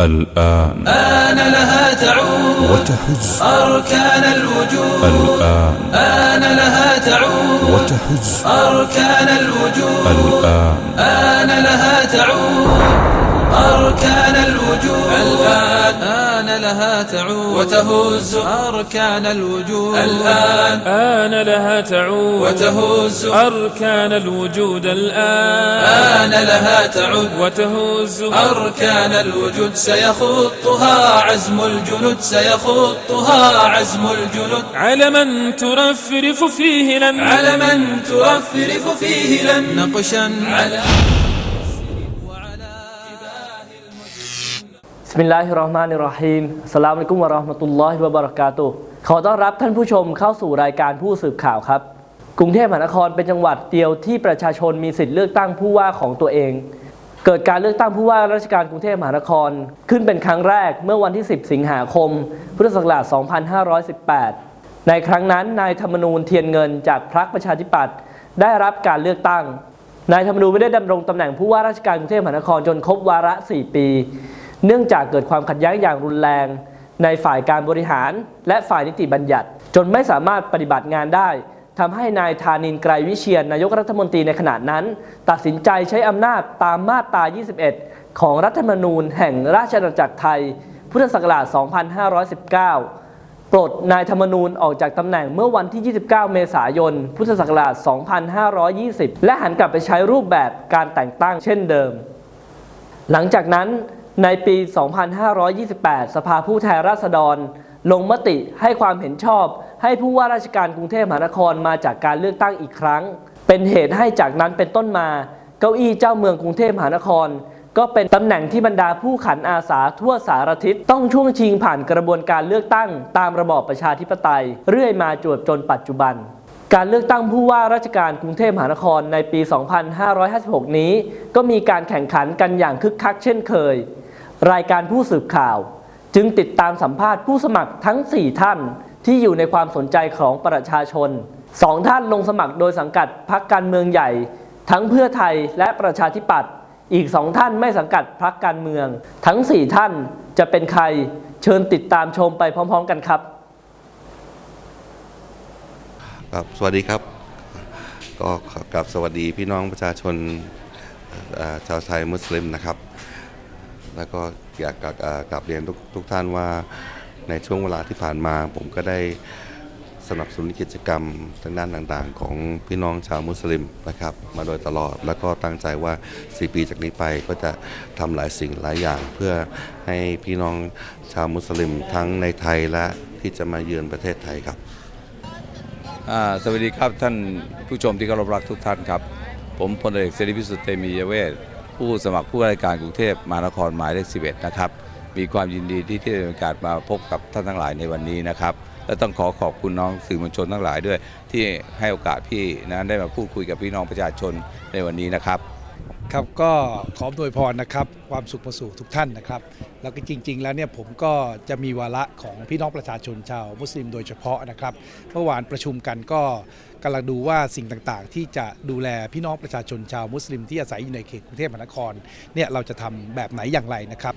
الآن. آن لها تعود وتهز أركان الوجود الآن. آن لها تعود وتهز أركان الوجود الآن. آن لها تعود أركان الوجود الآن آن لها تعود. وتهز. أركان الوجود. الآن آن لها تعود. وتهز. أركان الوجود. الآن آن لها تعود. وتهز. أركان الوجود. سيخطها عزم الجنود. سيخطها عزم الجنود. علما ترفرف فيه لم علما ترفرف فيه لم نقشا. على สมิลลาฮิรราะห์มานิรราะฮีมสลามุอะลัยกุมวะเราะห์มะตุลลอฮิวะบะเราะกาตุขอต้อนรับท่านผู้ชมเข้าสู่รายการผู้สืบข่าวครับ กรุงเทพมหานครเป็นจังหวัดเดียวที่ประชาชนมีสิทธิ์เลือกตั้งผู้ว่าของตัวเอง เกิดการเลือกตั้งผู้ว่าราชการกรุงเทพมหานคร ขึ้นเป็นครั้งแรกเมื่อวันที่ 10 สิงหาคม พุทธศักราช 2518 ในครั้งนั้นนายธรรมนูญเทียนเงินจากพรรคประชาธิปัตย์ได้รับการเลือกตั้ง นายธรรมนูญไม่ได้ดำรงตำแหน่งผู้ว่าราชการกรุงเทพมหานครจนครบวาระ 4 ปี เนื่องจากเกิดความขัดแย้งอย่างรุนแรง ในฝ่ายการบริหาร และฝ่ายนิติบัญญัติ จนไม่สามารถปฏิบัติงานได้ทำให้นายธานินไกรวิเชียนนายกรัฐมนตรีในขณะนั้น ตัดสินใจใช้อำนาจตามมาตรา 21 ของรัฐธรรมนูญแห่งราชอาณาจักรไทย พุทธศักราช 2519 ปลดนายธรรมนูญออกจากตำแหน่งเมื่อวันที่ 29 เมษายน พุทธศักราช 2520 และหันกลับไปใช้รูปแบบการแต่งตั้งเช่นเดิม หลังจากนั้น ในปี 2528 สภาผู้แทนราษฎร ลงมติให้ความเห็นชอบ ให้ผู้ว่าราชการกรุงเทพมหานครมาจากการเลือกตั้งอีกครั้ง เป็นเหตุให้จากนั้นเป็นต้นมา เก้าอี้เจ้าเมืองกรุงเทพมหานคร ก็เป็นตำแหน่งที่บรรดาผู้ขันอาสาทั่วสารทิศต้องช่วงชิงผ่านกระบวนการเลือกตั้ง ตามระบอบประชาธิปไตย เรื่อยมาจวบจนปัจจุบันการเลือกตั้งผู้ว่าราชการกรุงเทพมหานครในปี 2556 นี้ ก็มีการแข่งขันกันอย่างคึกคักเช่นเคย รายการผู้สืบข่าว จึงติดตามสัมภาษณ์ผู้สมัครทั้ง 4 ท่านที่อยู่ในความสนใจของประชาชน 2 ท่านลงสมัครโดยสังกัดพรรคการเมืองใหญ่ ทั้งเพื่อไทยและประชาธิปัตย์อีกสองท่านไม่สังกัดพรรคการเมือง ทั้ง 4 ท่านจะเป็นใครเชิญติดตามชมไปพร้อมๆกันครับครับสวัสดีครับ ก็ขอกราบสวัสดีพี่น้องประชาชนชาวไทยมุสลิมนะครับ แล้วก็อยากกลับเรียนทุกทุกท่านว่าในช่วงเวลาที่ผ่านมา ผมก็ได้สนับสนุนกิจกรรมทางด้านต่างๆ ของพี่น้องชาวมุสลิมนะครับ มาโดยตลอดแล้วก็ตั้งใจว่า 4 ปีจากนี้ไปก็จะทำหลายสิ่งหลายอย่างเพื่อให้พี่น้องชาวมุสลิมทั้งในไทยและที่จะมาเยือนประเทศไทยครับสวัสดีครับท่านผู้ชมที่เคารพรักทุกท่านครับ ผมพลเอกเสรีพิสุทธิ์เตมียเวท ผู้สมัครผู้ว่าราชการกรุงเทพมหานครหมายเลข 11 นะครับ มีความยินดีที่ที่ได้มีโอกาสมาพบกับท่านทั้งหลายในวันนี้นะครับ และต้องขอขอบคุณน้องสื่อมวลชนทั้งหลายด้วย ที่ให้โอกาสพี่นะได้มาพูดคุยกับพี่น้องประชาชนในวันนี้นะครับ ครับก็ขออวยพรนะครับ ความสุขมาสู่ทุกท่านนะครับ แล้วก็จริง ๆ แล้วเนี่ยผมก็จะมีวาระของพี่น้องประชาชนชาวมุสลิมโดยเฉพาะนะครับ เมื่อวานประชุมกันก็กำลังดูว่าสิ่งต่างๆ ที่จะดูแลพี่น้องประชาชนชาวมุสลิมที่อาศัยอยู่ในเขตกรุงเทพมหานครเนี่ยเราจะทำแบบไหนอย่างไรนะครับ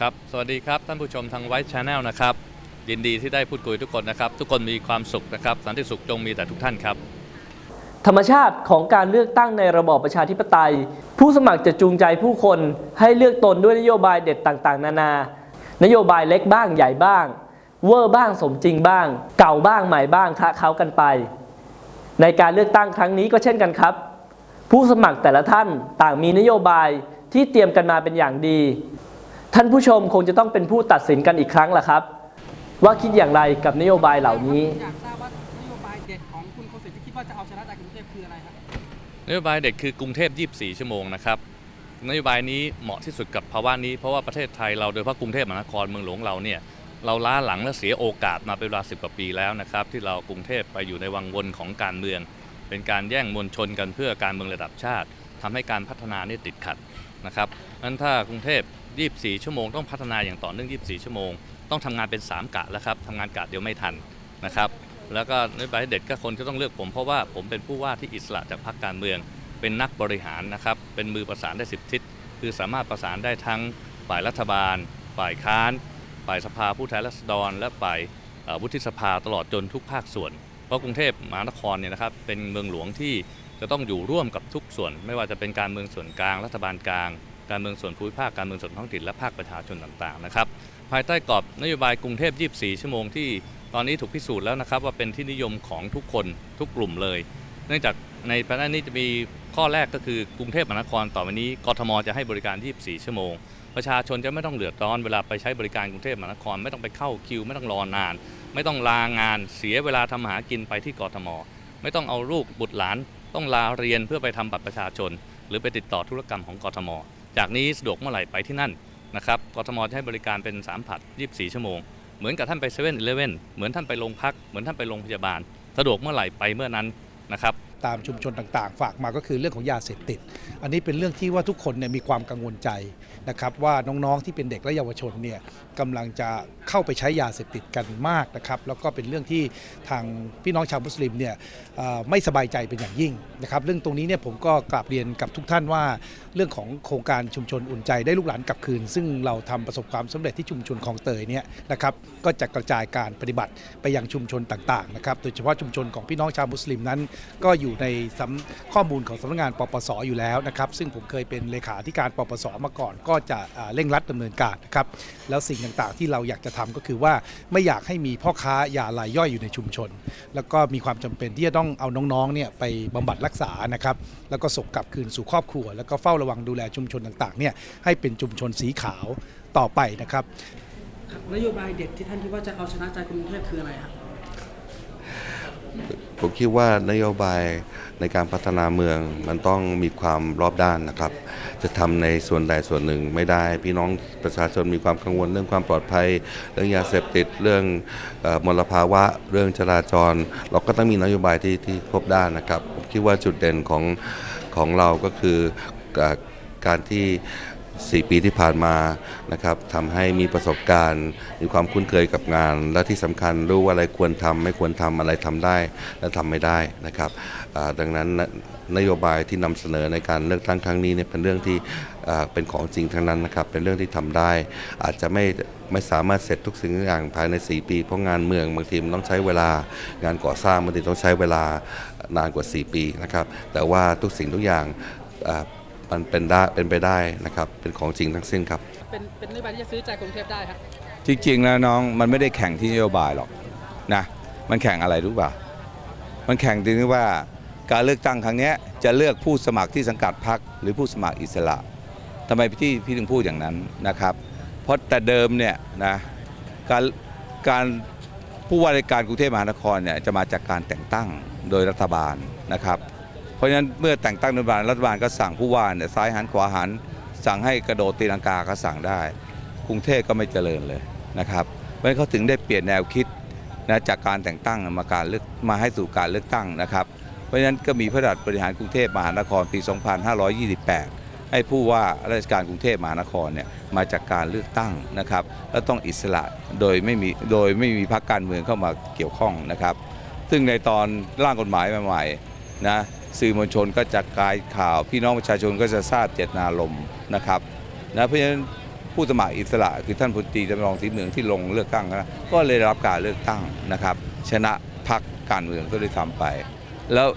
ครับ สวัสดีครับท่านผู้ชมทางไวท์ชาแนลนะครับยินดีที่ได้พูดคุยทุกคนนะครับ ทุกคนมีความสุขนะครับสันติสุขจงมีแต่ทุกท่านครับ ธรรมชาติของการเลือกตั้งในระบอบประชาธิปไตย ผู้สมัครจะจูงใจผู้คนให้เลือกตนด้วยนโยบายเด็ดต่างๆ นานา นโยบายเล็กบ้างใหญ่บ้าง เวอร์บ้างสมจริงบ้าง เก่าบ้างใหม่บ้างคะเขากันไป ในการเลือกตั้งครั้งนี้ก็เช่นกันครับ ผู้สมัครแต่ละท่านต่างมีนโยบายที่เตรียมกันมาเป็นอย่างดี ท่านผู้ชมคงจะต้องเป็นผู้ตัดสินกันอีกครั้งล่ะครับ ว่าคิดอย่างไรกับนโยบายเหล่านี้อยากทราบว่านโยบายเด็ดของคุณโคสิตที่คิดว่าจะเอาชนะใจกรุงเทพ คืออะไรครับนโยบายเด็กคือกรุงเทพ 24 ชั่วโมงนะครับนโยบายนี้เหมาะที่สุดกับภาวะนี้เพราะว่าประเทศไทยเราโดยเฉพาะกรุงเทพมหานครเมืองหลวงเราเนี่ยเราล้าหลังและเสียโอกาสมาเป็นเวลา10กว่าปีแล้วนะครับ ที่เรากรุงเทพไปอยู่ในวังวนของการเมือง เป็นการแย่งมวลชนกันเพื่อการเมืองระดับชาติทำให้การพัฒนานี่ติดขัดนะครับนั้นถ้ากรุงเทพ 24 ชั่วโมงต้องพัฒนาอย่างต่อเนื่อง 24 ชั่วโมง ต้องทำงานเป็น 3กะแล้วครับทำงานกะเดียวไม่ทันนะครับ แล้วก็นโยบายเด็ดก็คนจะต้องเลือกผม เพราะว่าผมเป็นผู้ว่าที่อิสระจากพรรคการเมือง เป็นนักบริหารนะครับ เป็นมือประสานได้สิบทิศ คือสามารถประสานได้ทั้งฝ่ายรัฐบาล ฝ่ายค้าน ฝ่ายสภาผู้แทนราษฎร และฝ่ายวุฒิสภาตลอดจนทุกภาคส่วน เพราะกรุงเทพมหานครเนี่ยนะครับเป็นเมืองหลวงที่จะต้องอยู่ร่วมกับทุกส่วน ไม่ว่าจะเป็นการเมืองส่วนกลาง รัฐบาลกลาง การเมืองส่วนภูมิภาค การเมืองส่วนท้องถิ่น และภาคประชาชนต่างๆนะครับ ภายใต้กรอบนโยบายกรุงเทพ 24 ชั่วโมงที่ ตอนนี้ถูกพิสูจน์แล้วนะครับว่าเป็นที่นิยมของทุกคนทุกกลุ่มเลย เนื่องจากในแผนนี้จะมีข้อแรกก็คือกรุงเทพมหานครต่อไปนี้กทมจะให้บริการ 24 ชั่วโมง ประชาชนจะไม่ต้องเดือดร้อนเวลาไปใช้บริการกรุงเทพมหานคร ไม่ต้องไปเข้าคิว ไม่ต้องรอนาน ไม่ต้องลางานเสียเวลาทำมาหากินไปที่กทม ไม่ต้องเอาลูกบุตรหลาน ต้องลาเรียนเพื่อไปทำบัตรประชาชน หรือไปติดต่อธุรกรรมของกทม จากนี้สะดวกเมื่อไหร่ไปที่นั่นนะครับกทมจะให้บริการเป็น 3 ผัด 24 ชั่วโมง เหมือนกับท่านไปเซเว่นอีเลเว่นเหมือนท่านไปโรงพัก เหมือนท่านไปโรงพยาบาล สะดวกเมื่อไหร่ไปเมื่อนั้นนะครับ ตามชุมชนต่างๆ ฝากมาก็คือเรื่องของยาเสพติด อันนี้เป็นเรื่องที่ว่าทุกคนเนี่ยมีความกังวลใจนะครับว่าน้องๆที่เป็นเด็กและเยาวชนเนี่ยกำลังจะเข้าไปใช้ยาเสพติดกันมากนะครับแล้วก็เป็นเรื่องที่ทางพี่น้องชาวมุสลิมเนี่ยไม่สบายใจเป็นอย่างยิ่งนะครับเรื่องตรงนี้เนี่ยผมก็กราบเรียนกับทุกท่านว่า เรื่องของโครงการชุมชนอุ่นใจได้ลูกหลานกลับคืน ซึ่งเราทำประสบความสำเร็จที่ชุมชนคลองเตยเนี่ยนะครับก็จะกระจายการปฏิบัติไปยังชุมชนต่างๆนะครับโดยเฉพาะชุมชนของพี่น้องชาวมุสลิมนั้น ก็อยูู่่ในสำข้อมูลของสำนักงานปปสอยู่แล้วนะครับ ซึ่งผมเคยเป็นเลขาธิการปปสมาก่อน ก็จะเร่งรัดดำเนินการนะครับแล้วสิ่งต่างๆ ที่เราอยากจะทำก็คือว่าไม่อยากให้มีพ่อค้ายารายย่อยอยู่ในชุมชน แล้วก็มีความจำเป็นที่จะต้องเอาน้องๆเนี่ยไปบำบัดรักษานะครับแล้วก็ส่งกลับคืนสู่ครอบครัว แล้วก็เฝ้าระวังดูแลชุมชนต่างๆเนี่ยให้เป็นชุมชนสีขาวต่อไปนะครับนโยบายเด็ดที่ท่านคิดว่าจะเอาชนะใจกรุงเทพคืออะไรครับ ผมคิดว่านโยบายในการพัฒนาเมืองมันต้องมีความรอบด้านนะครับ จะทำในส่วนใดส่วนหนึ่งไม่ได้ พี่น้องประชาชนมีความกังวลเรื่องความปลอดภัย เรื่องยาเสพติดเรื่องออมลภาวะ เรื่องจราจร เราก็ต้องมีนโยบายที่ที่ครบด้านนะครับผมคิดว่าจุดเด่นของของเราก็คือการที่ 4 ปีที่ผ่านมานะครับทำให้มีประสบการณ์ มีความคุ้นเคยกับงาน และที่สำคัญรู้ว่าอะไรควรทำไม่ควรทำอะไรทำได้ และทำไม่ได้นะครับดังนั้นนโยบายที่นำเสนอในการเลือกตั้งครั้งนี้เนี่ยเป็นเรื่องที่เป็นของจริงทั้งนั้นนะครับเป็นเรื่องที่ทำได้ อาจจะไม่ไม่สามารถเสร็จทุกสิ่งทุกอย่างภายใน 4 ปี เพราะงานเมืองบางทีมันต้องใช้เวลางานก่อสร้างบางทีต้องใช้เวลานานกว่า 4 ปีนะครับแต่ว่าทุกสิ่งทุกอย่าง มันเป็นได้เป็นไปได้นะครับเป็นของจริงทั้งสิ้นครับ เป็นเป็นนโยบายที่จะซื้อใจกรุงเทพได้ครับ จริงๆแล้วน้องมันไม่ได้แข่งที่นโยบายหรอกนะมันแข่งอะไรรู้ป่ะมันแข่งตรงที่ว่าการเลือกตั้งครั้งเนี้ยจะเลือกผู้สมัครที่สังกัดพรรคหรือผู้สมัครอิสระทำไมพี่พี่ถึงพูดอย่างนั้นนะครับ เพราะแต่เดิมเนี่ยนะการการผู้ว่าราชการกรุงเทพมหานครเนี่ยจะมาจากการแต่งตั้งโดยรัฐบาลนะครับ เพราะฉะนั้นเมื่อแต่งตั้งรัฐบาลรัฐบาลก็สั่งผู้ว่าเนี่ยซ้ายหันขวาหัน สั่งให้กระโดดตีลังกาก็สั่งได้ กรุงเทพก็ไม่เจริญเลยนะครับเพราะฉะนั้นเขาถึงได้เปลี่ยนแนวคิดนะจากการแต่งตั้งมาการเลือกมาให้สู่การเลือกตั้งนะครับเพราะฉะนั้นก็มีพระราชบริหารกรุงเทพมหานครปี 2528 ให้ผู้ว่าราชการกรุงเทพมหานครเนี่ยมาจากการเลือกตั้งนะครับ และต้องอิสระโดยไม่มีโดยไม่มีพรรคการเมืองเข้ามาเกี่ยวข้องนะครับ ซึ่งในตอนร่างกฎหมายใหม่ๆนะ สื่อมวลชนก็จะกายข่าว พี่น้องประชาชนก็จะทราบเจตนารมณ์นะครับนะเพราะฉะนั้นผู้สมัครอิสระคือท่านพลตรีจำลองศรีเหมืองที่ลงเลือกตั้งนะก็เลยรับการเลือกตั้งนะครับ ชนะพรรคการเมืองก็ได้ทำไป แล้ว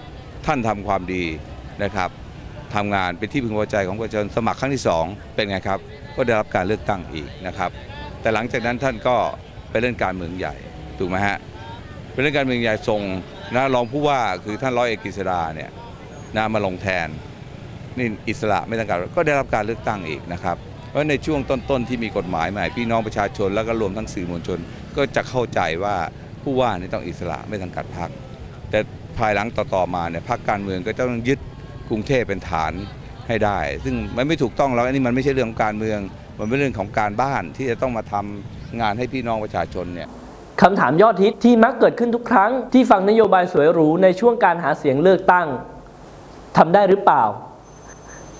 ท่านทำความดีนะครับทำงานเป็นที่พึงพอใจของประชาชนสมัครครั้งที่สองเป็นไงครับ ก็ได้รับการเลือกตั้งอีกนะครับ แต่หลังจากนั้นท่านก็ไปเล่นการเมืองใหญ่ถูกไหมฮะเป็นเรื่องการเมืองใหญ่ส่งนะรองผู้ว่าคือท่านร้อยเอกกฤษดาเนี่ย นะมาลงแทนนี่อิสระไม่ต้องการก็ได้รับการเลือกตั้งอีกนะครับ เพราะในช่วงต้นๆที่มีกฎหมายใหม่ พี่น้องประชาชนแล้วก็รวมทั้งสื่อมวลชน ก็จะเข้าใจว่าผู้ว่านี่ต้องอิสระไม่สังกัดพรรคแต่ภายหลังต่อๆมาเนี่ยพรรคการเมืองก็ต้องยึดกรุงเทพเป็นฐานให้ได้ ซึ่งมันไม่ถูกต้องแล้วอันนี้มันไม่ใช่เรื่องของการเมือง มันเป็นเรื่องของการบ้านที่จะต้องมาทำงานให้พี่น้องประชาชนเนี่ยคำถามยอดฮิตที่มักเกิดขึ้นทุกครั้งที่ฟังนโยบายสวยหรูในช่วงการหาเสียงเลือกตั้ง ทำได้หรือเปล่า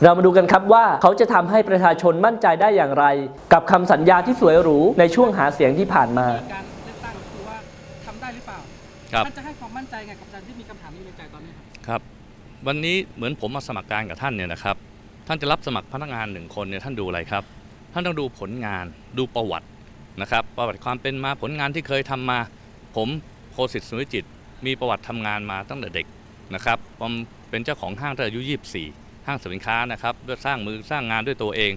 เรามาดูกันครับว่าเขาจะทำให้ประชาชนมั่นใจได้อย่างไร กับคำสัญญาที่สวยหรูในช่วงหาเสียงที่ผ่านมาการเลือกตั้งคือว่าทำได้หรือเปล่าครับท่านจะให้ความมั่นใจไงกับการที่มีคำถามนี้ในใจตอนนี้ครับครับวันนี้เหมือนผมมาสมัครการกับท่านเนี่ยนะครับ ท่านจะรับสมัครพนักงานหนึ่งคนเนี่ยท่านดูอะไรครับ ท่านต้องดูผลงานดูประวัตินะครับ ประวัติความเป็นมาผลงานที่เคยทำมา ผมโคสิตสุวิจิตรมีประวัติทำงานมาตั้งแต่เด็กนะครับผม เป็นเจ้าของห้างตั้งแต่อายุ 24 ห้างสินค้านะครับด้วยสร้างมือสร้างงานด้วยตัวเอง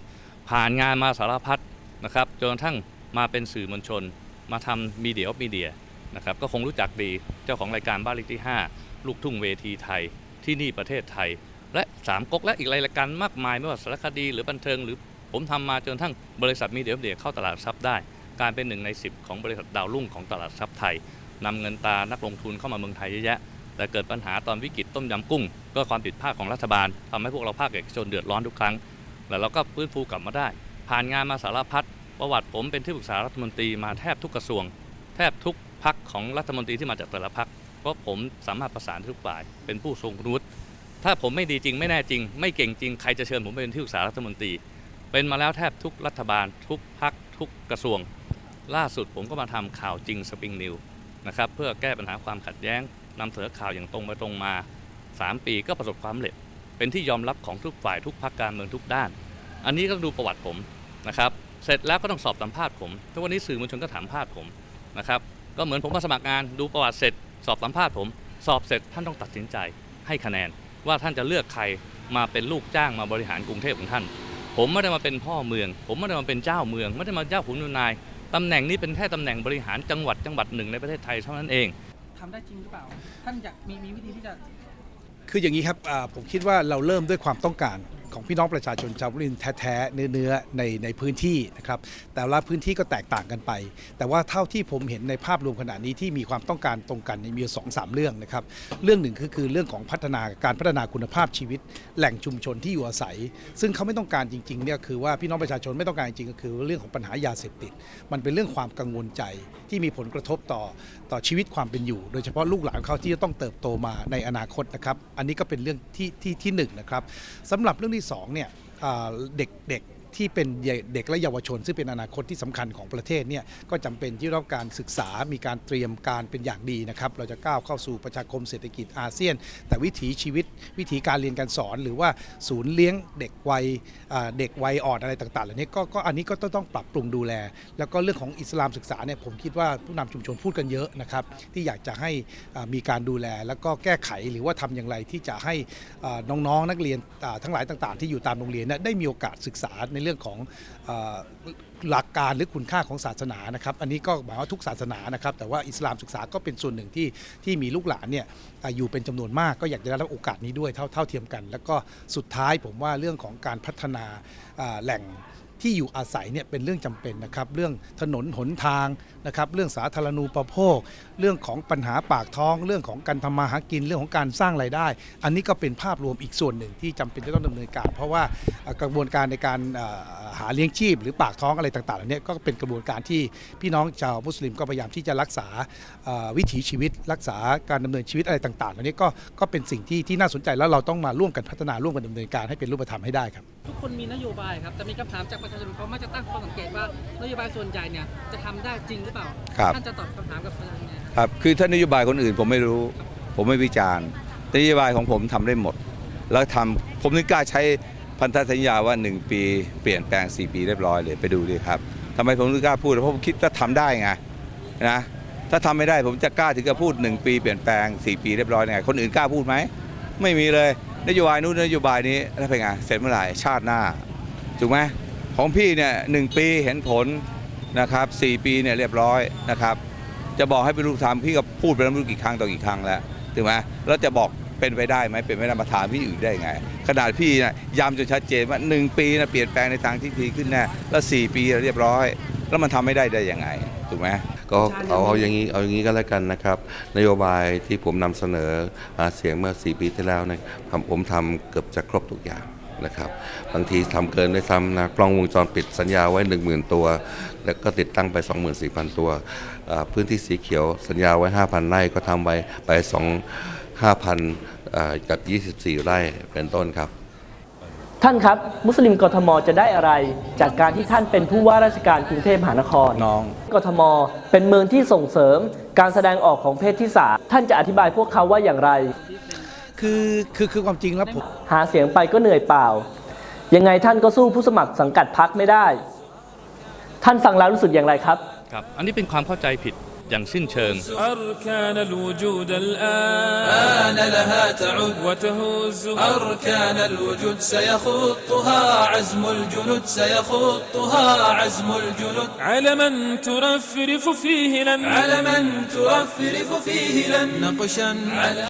ผ่านงานมาสารพัดนะครับจนกระทั่งมาเป็นสื่อมวลชน มาทำมีเดียออฟมีเดียนะครับก็คงรู้จักดีเจ้าของรายการบ้านเลขที่ 5 ลูกทุ่งเวทีไทยที่นี่ประเทศไทย และสามก๊กและอีกรายการมากมายไม่ว่าสารคดีหรือบันเทิงหรือผมทำมาจนทั้งบริษัทมีเดียออฟเดียเข้าตลาดทรัพย์ได้การเป็นหนึ่งใน 10 ของบริษัทดาวรุ่งของตลาดทรัพย์ไทยนำเงินตานักลงทุนเข้ามาเมืองไทยเยอะแยะ แต่เกิดปัญหาตอนวิกฤตต้มยำกุ้ง ก็ความผิดพลาดของรัฐบาลทำให้พวกเราภาคเอกชนเดือดร้อนทุกครั้ง แล้วเราก็ฟื้นฟูกลับมาได้ ผ่านงานมาสารพัดประวัติผมเป็นที่ปรึกษารัฐมนตรีมาแทบทุกกระทรวง แทบทุกพักของรัฐมนตรีที่มาจากแต่ละพักเพราะผมสามารถประสานทุกฝ่าย เป็นผู้ทรงคุณวุฒิถ้าผมไม่ดีจริงไม่แน่จริง ไม่เก่งจริงใครจะเชิญผมไปเป็นที่ปรึกษารัฐมนตรี เป็นมาแล้วแทบทุกรัฐบาล ทุกพักทุกกระทรวง ล่าสุดผมก็มาทำข่าวจริงสปริงนิวนะครับเพื่อแก้ปัญหาความขัดแย้ง นำเสนอข่าวอย่างตรงไปตรงมา 3 ปีก็ประสบความสำเร็จ เป็นที่ยอมรับของทุกฝ่ายทุกพักการเมืองทุกด้าน อันนี้ก็ดูประวัติผมนะครับ เสร็จแล้วก็ต้องสอบสัมภาษณ์ผมทุกวันนี้สื่อมวลชนก็ถามภาษณ์ผมนะครับ ก็เหมือนผมมาสมัครงานดูประวัติเสร็จ สอบสัมภาษณ์ผม สอบเสร็จท่านต้องตัดสินใจให้คะแนน ว่าท่านจะเลือกใครมาเป็นลูกจ้างมาบริหารกรุงเทพของท่าน ผมไม่ได้มาเป็นพ่อเมือง ผมไม่ได้มาเป็นเจ้าเมือง ไม่ได้มาเจ้าขุนนายตำแหน่งนี้เป็นแค่ตำแหน่งบริหารจังหวัดจังหวัดหนึ่งในประเทศไทยเท่านั้นเอง ทำได้จริงหรือเปล่า ท่านอยากมีมีวิธีที่จะ คืออย่างนี้ครับผมคิดว่าเราเริ่มด้วยความต้องการ ของพี่น้องประชาชนชาวบุรีรัมย์แท้ๆเนื้อๆในในพื้นที่นะครับแต่ละพื้นที่ก็แตกต่างกันไป แต่ว่าเท่าที่ผมเห็นในภาพรวมขณะนี้ที่มีความต้องการตรงกันมีอยู่สองสามเรื่องนะครับเรื่องหนึ่งก็คือเรื่องของพัฒนาการพัฒนาคุณภาพชีวิต แหล่งชุมชนที่อยู่อาศัย ซึ่งเขาไม่ต้องการจริงๆเนี่ยคือว่าพี่น้องประชาชนไม่ต้องการจริงก็คือเรื่องของปัญหายาเสพติด มันเป็นเรื่องความกังวลใจที่มีผลกระทบต่อต่อชีวิตความเป็นอยู่ โดยเฉพาะลูกหลานเขาที่จะต้องเติบโตมาในอนาคตนะครับอันนี้ก็เป็นเรื่องที่ที่ที่หนึ่งนะครับสำหรับเรื่องที่สองเนี่ยเด็กเด็ก ที่เป็นเด็กและเยาวชน ซึ่งเป็นอนาคตที่สำคัญของประเทศเนี่ยก็จำเป็นที่ต้องการศึกษามีการเตรียมการเป็นอย่างดีนะครับ เราจะก้าวเข้าสู่ประชาคมเศรษฐกิจอาเซียน แต่วิถีชีวิต วิธีการเรียนการสอน หรือว่าศูนย์เลี้ยงเด็กวัยเด็กวัยอ่อนอะไรต่างๆเหล่านี้ก็อันนี้ก็ต้องปรับปรุงดูแล แล้วก็เรื่องของอิสลามศึกษาเนี่ยผมคิดว่าผู้นำชุมชนพูดกันเยอะนะครับที่อยากจะให้มีการดูแล แล้วก็แก้ไขหรือว่าทำอย่างไรที่จะให้อ่าน้องๆนักเรียนทั้งหลายต่าง ๆ ที่อยู่ตามโรงเรียนได้มีโอกาสศึกษาในเรื่องของหลักการหรือคุณค่าของศาสนานะครับอันนี้ก็หมายว่าทุกศาสนานะครับแต่ว่าอิสลามศึกษาก็เป็นส่วนหนึ่งที่ที่มีลูกหลานเนี่ยอยู่เป็นจำนวนมากก็อยากจะได้รับโอกาสนี้ด้วยเท่าเท่าเทียมกัน แล้วก็สุดท้ายผมว่าเรื่องของการพัฒนาแหล่ง ที่อยู่อาศัยเนี่ยเป็นเรื่องจำเป็นนะครับ เรื่องถนนหนทางนะครับ เรื่องสาธารณูปโภค เรื่องของปัญหาปากท้อง เรื่องของการทำมาหากินเรื่องของการสร้างรายได้ อันนี้ก็เป็นภาพรวมอีกส่วนหนึ่งที่จำเป็นจะต้องดำเนินการ เพราะว่ากระบวนการในการหาเลี้ยงชีพ หรือปากท้องอะไรต่างๆเหล่านี้ก็เป็นกระบวนการที่พี่น้องชาวมุสลิมก็พยายามที่จะรักษาวิถีชีวิต รักษาการดำเนินชีวิตอะไรต่างๆเหล่านี้ก็ก็เป็นสิ่งที่ที่น่าสนใจแล้วเราต้องมาร่วมกันพัฒนาร่วมกันดำเนินการให้เป็นรูปธรรมให้ได้ครับ ทุกคนมีนโยบายครับแต่มีคำถามจากประชาชนเขามักจะตั้งข้อสังเกตว่านโยบายส่วนใหญ่เนี่ยจะทำได้จริงหรือเปล่าครับท่านจะตอบคำถามกับประชาชนยังไงครับครับคือถ้านโยบายคนอื่นผมไม่รู้ ผมไม่วิจารณ์แต่นโยบายของผมทำได้หมด แล้วทำผมนึกกล้าใช้พันธสัญญาว่า 1 ปีเปลี่ยนแปลง 4 ปีเรียบร้อยเลยไปดูดิครับทำไมผมถึงกล้าพูดเพราะผมคิดว่าทำได้ไงนะถ้าทำไม่ได้ผมจะกล้าถึงจะพูด 1 ปีเปลี่ยนแปลง 4 ปีเรียบร้อยไงคนอื่นกล้าพูดไหมไม่มีเลย นโยบายนู้นนโยบายนี้แล้วเป็นไงเสร็จเมื่อไหร่ชาติหน้าถูกไหมของพี่เนี่ยหนึ่งปีเห็นผลนะครับสี่ปีเนี่ยเรียบร้อยนะครับจะบอกให้เป็นลูกธรรมพี่ก็พูดไปแล้วไม่รู้กี่ครั้งต่อกี่ครั้งแล้วถูกไหมแล้วจะบอกเป็นไปได้ไหมเป็นไปได้มาถามพี่อื่นได้ไง ขนาดพี่นะย้ำจนชัดเจนว่า 1 ปีนะเปลี่ยนแปลงในทางที่ดีขึ้นแน่แล้ว 4 ปีเรียบร้อย แล้วมันทำไม่ได้ได้ยังไงถูกไหม ก็เอาเอาอย่างนี้เอาอย่างนี้ก็แล้วกันนะครับ นโยบายที่ผมนำเสนออาเสียงเมื่อ 4 ปีที่แล้วเนยผมผมทำเกือบจะครบทุกอย่างนะครับบางทีทำเกินด้วยซ้ำนะกล้องวงจรปิดสัญญาไว้ 10,000 ตัว แล้วก็ติดตั้งไป 24,000 ตัว พื้นที่สีเขียวสัญญาไว้ 5,000 ไร่ก็ทำไว้ไป 2 5,000กับ 24 ไร่เป็นต้นครับ ท่านครับ มุสลิมกทมจะได้อะไร จากการที่ท่านเป็นผู้ว่าราชการกรุงเทพมหานครน้อง กทม เป็นเมืองที่ส่งเสริม การแสดงออกของเพศที่สามท่านจะอธิบายพวกเขาว่าอย่างไร คือคือคือความจริงแล้วผมหาเสียงไปก็เหนื่อยเปล่า ยังไงท่านก็สู้ผู้สมัครสังกัดพักไม่ได้ ท่านฟังแล้วรู้สึกอย่างไรครับ ครับ อันนี้เป็นความเข้าใจผิด อย่างสิ้นเชิง أركان الوجود الآن آن لها تعد وتهز أركان الوجود سيخطها عزم الجنود سيخطها عزم الجنود علما ترفرف فيه لن علما ترفرف فيه لن نقشا على